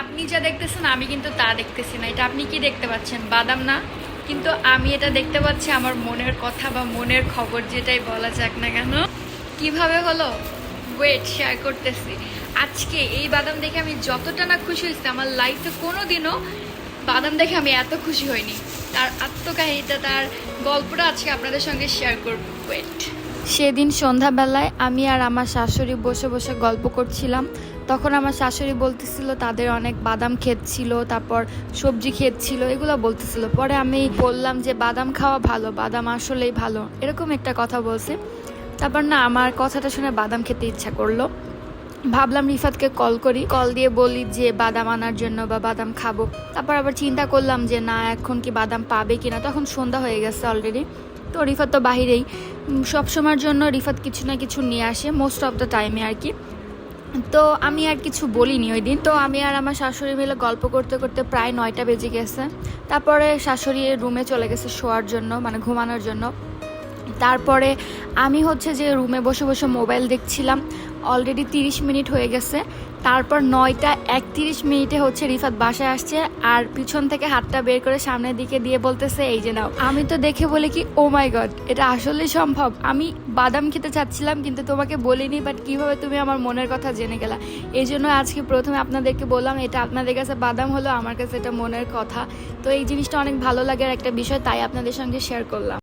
আপনি যা দেখতেছেন, আমি কিন্তু তা দেখতেছি না। এটা আপনি কি দেখতে পাচ্ছেন? বাদাম না? কিন্তু আমি এটা দেখতে পাচ্ছি আমার মনের কথা বা মনের খবর, যেটাই বলা যাক না কেন। কীভাবে হলো? ওয়েট শেয়ার করতেছি। আজকে এই বাদাম দেখে আমি যতটা না খুশি হয়েছি, আমার লাইফে কোনো দিনও বাদাম দেখে আমি এত খুশি হইনি। তার আত্মকাহিনীটা, তার গল্পটা আজকে আপনাদের সঙ্গে শেয়ার করব। ওয়েট সেদিন সন্ধ্যাবেলায় আমি আর আমার শাশুড়ি বসে বসে গল্প করছিলাম। তখন আমার শাশুড়ি বলতেছিল, তাদের অনেক বাদাম ক্ষেত ছিল তারপর সবজি ক্ষেত ছিল এগুলো বলতেছিল। পরে আমি বললাম যে, বাদাম খাওয়া ভালো, বাদাম আসলেই ভালো। এরকম একটা কথা বলছে। তারপর না, আমার কথাটা শুনে বাদাম খেতে ইচ্ছা করল। ভাবলাম রিফাতকে কল করি। কল দিয়ে বলি যে, বাদাম আনার জন্য বা বাদাম খাব। তারপর আবার চিন্তা করলাম যে, না, এখন কি বাদাম পাবে কিনা? তখন সন্ধ্যা হয়ে গেছে অলরেডি। তো রিফাত তো বাহিরেই। সবসময়ের সব সময়ের জন্য রিফাত কিছু না কিছু নিয়ে আসে মোস্ট অফ দ্য টাইমে আর কি। তো আমি আর কিছু বলিনি ওই দিন। তো আমি আর আমার শাশুড়ি মিলে গল্প করতে করতে প্রায় নয়টা বেজে গেছে। তারপরে শাশুড়ি রুমে চলে গেছে শোয়ার জন্য মানে ঘুমানোর জন্য। তারপরে আমি হচ্ছে যে রুমে বসে বসে মোবাইল দেখছিলাম অলরেডি তিরিশ মিনিট হয়ে গেছে। তারপর নয়টা একত্রিশ মিনিটে হচ্ছে রিফাত বাসায় আসছে আর পিছন থেকে হাতটা বের করে সামনের দিকে দিয়ে বলতেছে, এই যে নাও। আমি তো দেখে বলি কি ও মাই গড এটা আসলে সম্ভব। আমি বাদাম খেতে চাচ্ছিলাম কিন্তু তোমাকে বলিনি বাট কীভাবে তুমি আমার মনের কথা জেনে গেলা? এই জন্য আজকে প্রথমে আপনাদেরকে বললাম, এটা আপনাদের কাছে বাদাম হলো, আমার কাছে এটা মনের কথা। তো এই জিনিসটা অনেক ভালো লাগার একটা বিষয়, তাই আপনাদের সঙ্গে শেয়ার করলাম।